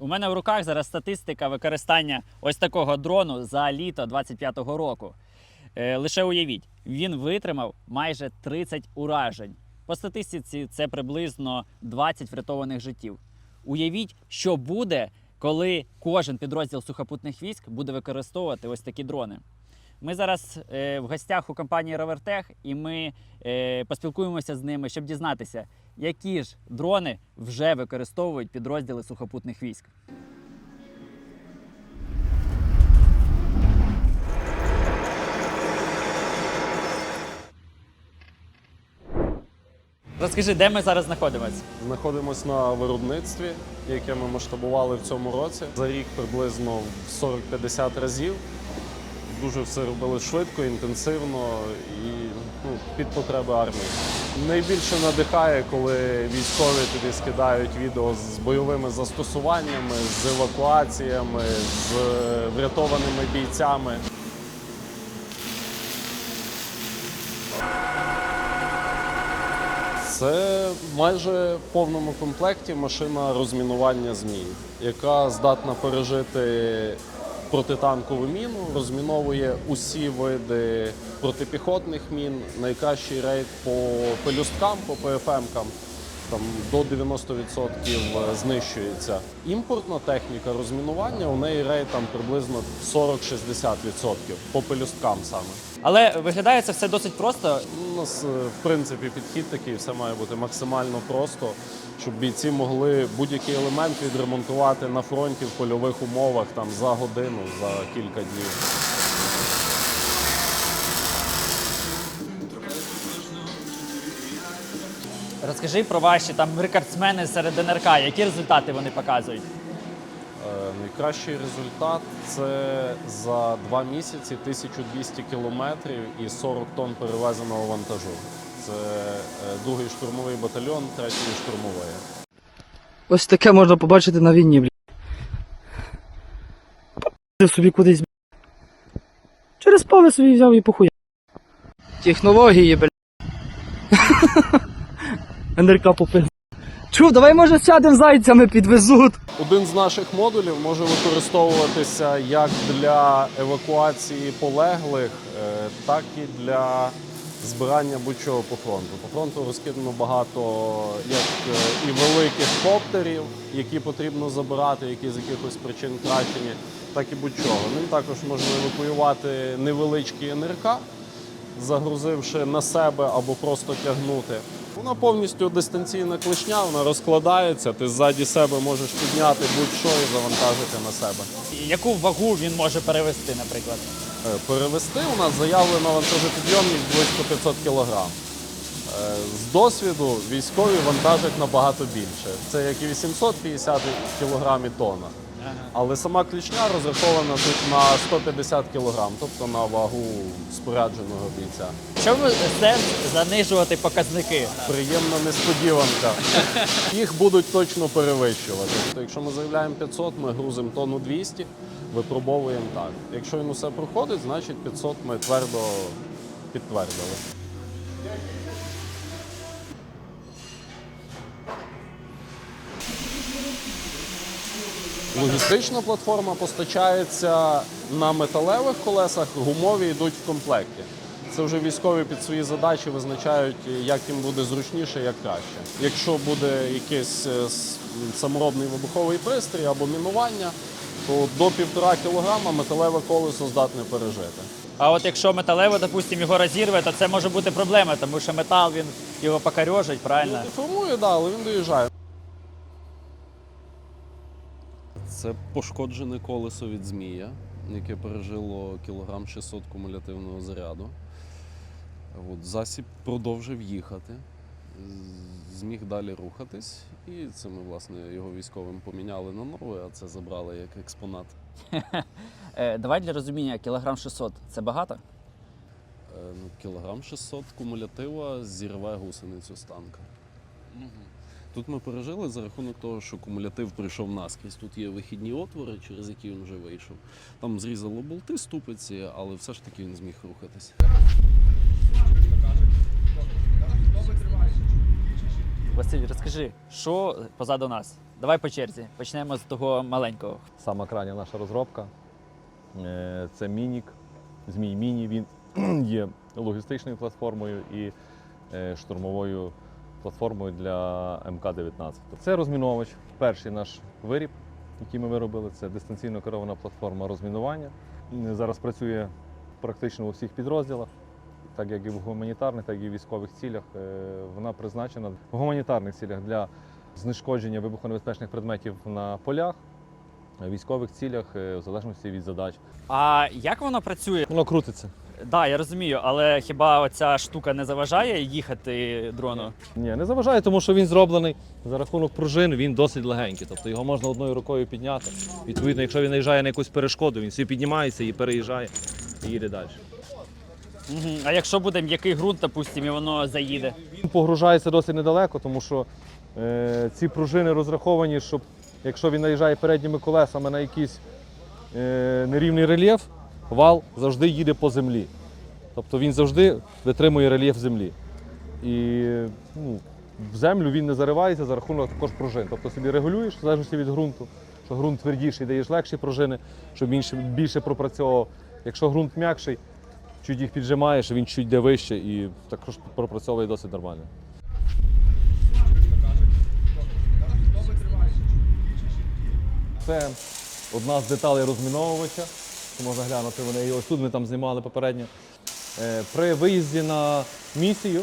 У мене в руках зараз статистика використання ось такого дрону за літо 25-го року. Е, лише уявіть, він витримав майже 30 уражень. По статистиці це приблизно 20 врятованих життів. Уявіть, що буде, коли кожен підрозділ сухопутних військ буде використовувати ось такі дрони. Ми зараз е, в гостях у компанії Ровертех, і ми е, поспілкуємося з ними, щоб дізнатися, які ж дрони вже використовують підрозділи сухопутних військ. Розкажи, де ми зараз знаходимося? Знаходимось на виробництві, яке ми масштабували в цьому році. За рік приблизно в 40-50 разів. Дуже все робили швидко, інтенсивно і ну, під потреби армії. Найбільше надихає, коли військові тобі скидають відео з бойовими застосуваннями, з евакуаціями, з врятованими бійцями. Це майже в повному комплекті машина розмінування змін, яка здатна пережити протитанкову міну, розміновує усі види протипіхотних мін, найкращий рейд по пелюсткам, по ПФМ-кам. Там до 90% знищується. Імпортна техніка розмінування, у неї рейд там приблизно 40-60% по пелюсткам саме. Але виглядає це все досить просто. У нас, е, в принципі, підхід такий, все має бути максимально просто, щоб бійці могли будь-який елемент відремонтувати на фронті в польових умовах там, за годину, за кілька днів. Розкажи про ваші там рекордсмени серед НРК, які результати вони показують. Е, Найкращий результат це за два місяці 1200 кілометрів і 40 тонн перевезеного вантажу. Це е, другий штурмовий батальйон третьої штурмової. Ось таке можна побачити на війні, блядь. Собі кудись. Через пави собі взяв і похуя. Технології, блядь. НРК попив. Чув, давай може сядемо зайцями підвезуть. Один з наших модулів може використовуватися як для евакуації полеглих, е, так і для збирання будь-чого по фронту. По фронту розкидано багато як е, і великих коптерів, які потрібно забирати, які з якихось причин втрачені, так і будь-чого. Ним також можна евакуювати невеличкі НРК, загрузивши на себе або просто тягнути. Вона повністю дистанційна клешня, вона розкладається, ти ззаді себе можеш підняти будь-що і завантажити на себе. Яку вагу він може перевести, наприклад? Е, Перевести у нас заявлена вантажопідйомність близько 500 кг. Е, З досвіду військові вантажать набагато більше. Це як і 850 кг і тонна. Але сама клічня розрахована тут на 150 кг, тобто на вагу спорядженого бійця. Що ви сенс занижувати показники? Приємна несподіванка. Їх будуть точно перевищувати. Тобто, якщо ми заявляємо 500, ми грузимо тонну 200, випробовуємо так. Якщо він усе проходить, значить 500 ми твердо підтвердили. Логістична платформа постачається на металевих колесах, гумові йдуть в комплекті. Це вже військові під свої задачі визначають, як їм буде зручніше, як краще. Якщо буде якийсь е, саморобний вибуховий пристрій або мінування, то до півтора кілограма металеве колесо здатне пережити. А от якщо металево, допустимо, його розірве, то це може бути проблема, тому що метал він його покорьожить, правильно? Деформує, да, але він доїжджає. Це пошкоджене колесо від змія, яке пережило кілограм 600 кумулятивного заряду. От, засіб продовжив їхати, зміг далі рухатись, і це ми, власне, його військовим поміняли на нове, а це забрали як експонат. Е, давай для розуміння, кілограм 600 – це багато? Е, Ну, кілограм 600 кумулятива зірве гусеницю з танка. Тут ми пережили за рахунок того, що кумулятив прийшов наскрізь. Тут є вихідні отвори, через які він вже вийшов. Там зрізало болти ступиці, але все ж таки він зміг рухатись. Василь, розкажи, що позаду нас? Давай по черзі. Почнемо з того маленького. Сама крайня наша розробка. Е, Це Мінік, Змій Міні. Він є логістичною платформою і е, штурмовою платформою для МК-19. Це розміновувач, перший наш виріб, який ми виробили. Це дистанційно керована платформа розмінування. Зараз працює практично у всіх підрозділах. Так як і в гуманітарних, так і в військових цілях. Е, Вона призначена в гуманітарних цілях для знешкодження вибухонебезпечних предметів на полях, військових цілях, е, в залежності від задач. А як воно працює? Воно крутиться. Так, да, я розумію, але хіба оця штука не заважає їхати дрону? Ні, не заважає, тому що він зроблений за рахунок пружин, він досить легенький. Тобто його можна одною рукою підняти. Відповідно, якщо він наїжджає на якусь перешкоду, він собі піднімається і переїжджає і їде далі. Угу. А якщо буде м'який ґрунт, допустимо, і воно заїде. Він погружається досить недалеко, тому що е, ці пружини розраховані, щоб якщо він наїжджає передніми колесами на якийсь е, нерівний рельєф, вал завжди їде по землі. Тобто він завжди витримує рельєф землі. І ну, в землю він не заривається за рахунок також пружин. Тобто собі регулюєш в залежності від ґрунту. Що ґрунт твердіший, даєш легші пружини, щоб він більше пропрацьовував. Якщо ґрунт м'якший, чуть їх піджимаєш, він чуть йде вище і також пропрацьовує досить нормально. Це одна з деталей розміновувача. Що Можна глянути вони. І ось тут ми там знімали попередньо. Е, При виїзді на місію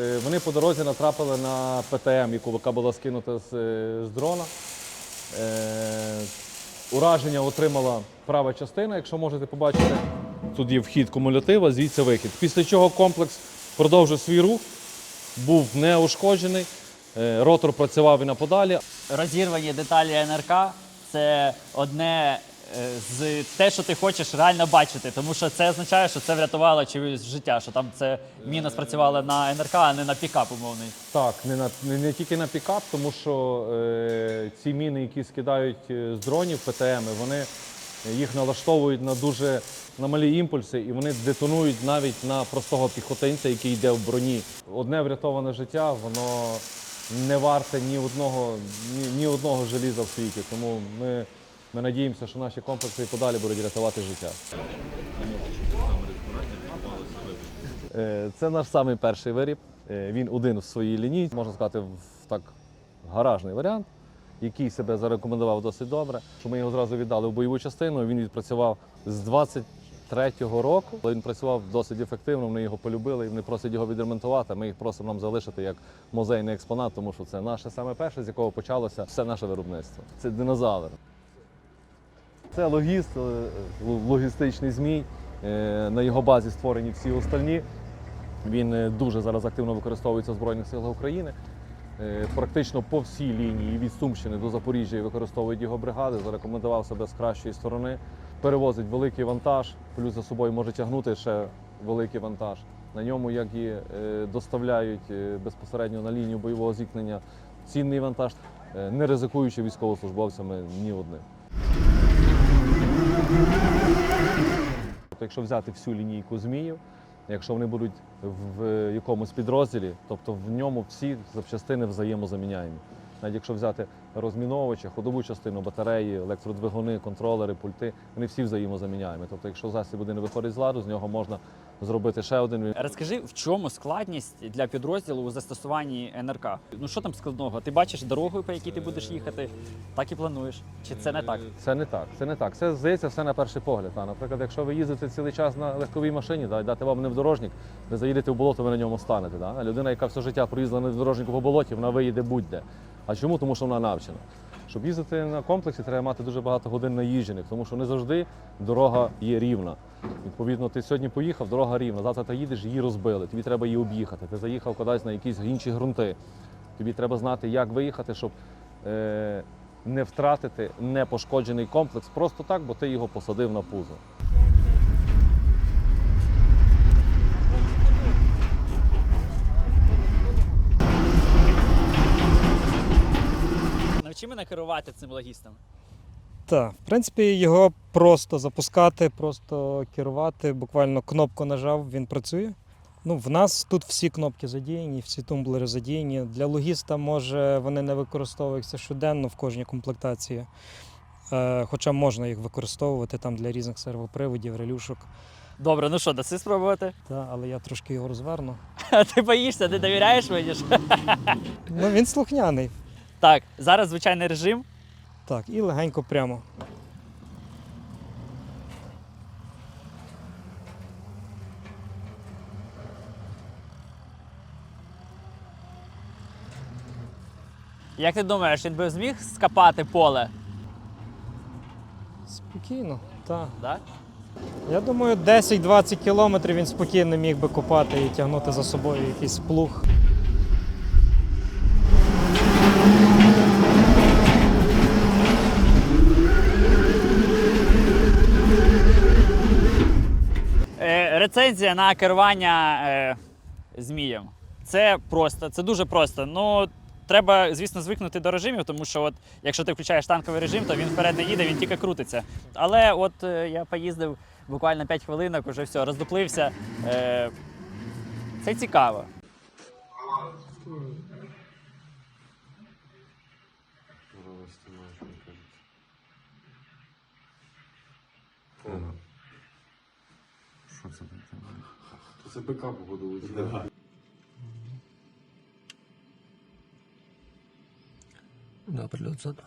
е, вони по дорозі натрапили на ПТМ, яку- яка була скинута з, е, з дрона. Ураження отримала права частина, якщо можете побачити. Тут є вхід кумулятива, звідси вихід. Після чого комплекс продовжив свій рух, був неушкоджений, ротор працював і на подалі. Розірвані деталі НРК це одне з те, що ти хочеш реально бачити, тому що це означає, що це врятувало чиюсь життя, що там це міна спрацювала на НРК, а не на пікап умовний. Так, не, на, не, не тільки на пікап, тому що е, ці міни, які скидають е, з дронів ПТМ, вони їх налаштовують на дуже на малі імпульси, і вони детонують навіть на простого піхотинця, який йде в броні. Одне врятоване життя, воно не варте ні одного, ні, ні одного желіза в світі. Тому ми, ми надіємося, що наші комплекси і подалі будуть рятувати життя. Е, Це наш самий перший виріб. Е, Він один в своїй лінії, можна сказати, в так гаражний варіант, який себе зарекомендував досить добре. Що ми його зразу віддали в бойову частину. Він відпрацював з 23-го року. Він працював досить ефективно. Вони його полюбили і вони просять його відремонтувати. Ми їх просимо нам залишити як музейний експонат, тому що це наше саме перше, з якого почалося все наше виробництво. Це динозавр. Це логіст, е, логістичний змій. Е, На його базі створені всі остальні. Він е, дуже зараз активно використовується в Збройних силах України. Практично по всій лінії від Сумщини до Запоріжжя використовують його бригади, зарекомендував себе з кращої сторони. Перевозить великий вантаж, плюс за собою може тягнути ще великий вантаж. На ньому, як і доставляють безпосередньо на лінію бойового зіткнення цінний вантаж, не ризикуючи військовослужбовцями ні одним. Тобто, якщо взяти всю лінійку зміїв, якщо вони будуть в якомусь підрозділі, тобто в ньому всі запчастини взаємозаміняємо. Навіть якщо взяти розміновувача, ходову частину, батареї, електродвигуни, контролери, пульти, вони всі взаємозаміняємо. Тобто, якщо засіб буде не виходить з ладу, з нього можна зробити ще один. Розкажи, в чому складність для підрозділу у застосуванні НРК? Ну що там складного? Ти бачиш дорогу, по якій ти будеш їхати, так і плануєш. Чи це не так? Це не так. Це не так. Це здається все на перший погляд. Та, наприклад, якщо ви їздите цілий час на легковій машині, да, і дати вам невдорожник, ви заїдете в болото, ви на ньому станете. Да? А людина, яка все життя проїздила на невдорожнику по болоті, вона виїде будь-де. А чому? Тому що вона навчена. Щоб їздити на комплексі, треба мати дуже багато годин наїжджених, тому що не завжди дорога є рівна. Відповідно, ти сьогодні поїхав, дорога рівна. Завтра ти їдеш, її розбили. Тобі треба її об'їхати. Ти заїхав кудись на якісь інші ґрунти. Тобі треба знати, як виїхати, щоб е, не втратити непошкоджений комплекс просто так, бо ти його посадив на пузо. Навчи керувати цим логістом. Так, в принципі, його просто запускати, просто керувати. Буквально кнопку нажав, він працює. Ну, в нас тут всі кнопки задіяні, всі тумблери задіяні. Для логіста, може, вони не використовуються щоденно в кожній комплектації. Е, хоча можна їх використовувати там для різних сервоприводів, релюшок. Добре, ну що, даси спробувати? Та, але я трошки його розверну. А ти боїшся, ти довіряєш мені? ж? Ну, він слухняний. Так, зараз звичайний режим. Так, і легенько прямо. Як ти думаєш, він би зміг скапати поле? Спокійно, так. Да? Я думаю, 10-20 кілометрів він спокійно міг би копати і тягнути за собою якийсь плуг. Е, рецензія на керування е, змієм. Це просто, це дуже просто. Ну, треба, звісно, звикнути до режимів, тому що от, якщо ти включаєш танковий режим, то він вперед не їде, він тільки крутиться. Але от е, я поїздив буквально 5 хвилинок, уже все, роздуплився. Е, це цікаво. Це бика походу. Да, прильот ззаду.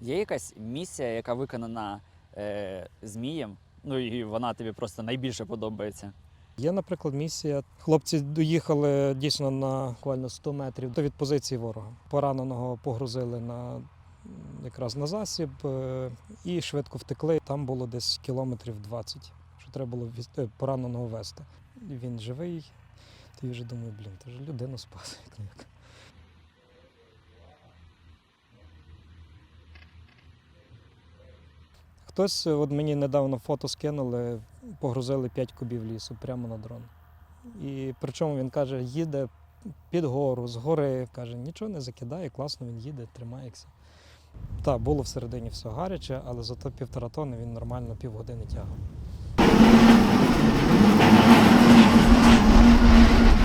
Є якась місія, яка виконана е, змієм, ну і вона тобі просто найбільше подобається. Є, наприклад, місія. Хлопці доїхали дійсно на буквально 100 метрів від позиції ворога. Пораненого погрузили на якраз на засіб е, і швидко втекли. Там було десь кілометрів 20, що треба було е, пораненого вести. Він живий. Ти вже думаю, блін, ти ж людину спас. як. Хтось, е, от мені недавно фото скинули, погрузили 5 кубів лісу прямо на дрон. І причому він каже, їде під гору, з гори, каже, нічого не закидає, класно він їде, тримається. Так, було всередині все гаряче, але зато півтора тони він нормально півгодини тягав.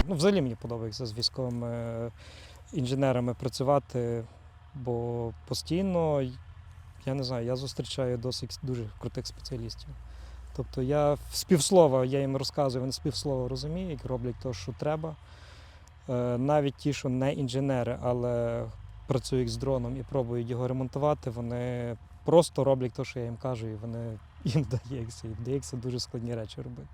Ну, взагалі мені подобається з військовими е, інженерами працювати, бо постійно, я не знаю, я зустрічаю досить дуже крутих спеціалістів. Тобто я співслова, я їм розказую, вони співслова розуміють, роблять те, що треба. Е, Навіть ті, що не інженери, але працюють з дроном і пробують його ремонтувати, вони просто роблять те, що я їм кажу, і вони їм вдається. І вдається дуже складні речі робити.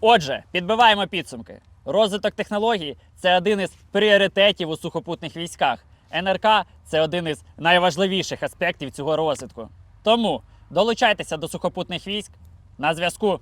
Отже, підбиваємо підсумки. Розвиток технологій це один із пріоритетів у сухопутних військах. НРК це один із найважливіших аспектів цього розвитку. Тому долучайтеся до сухопутних військ на зв'язку.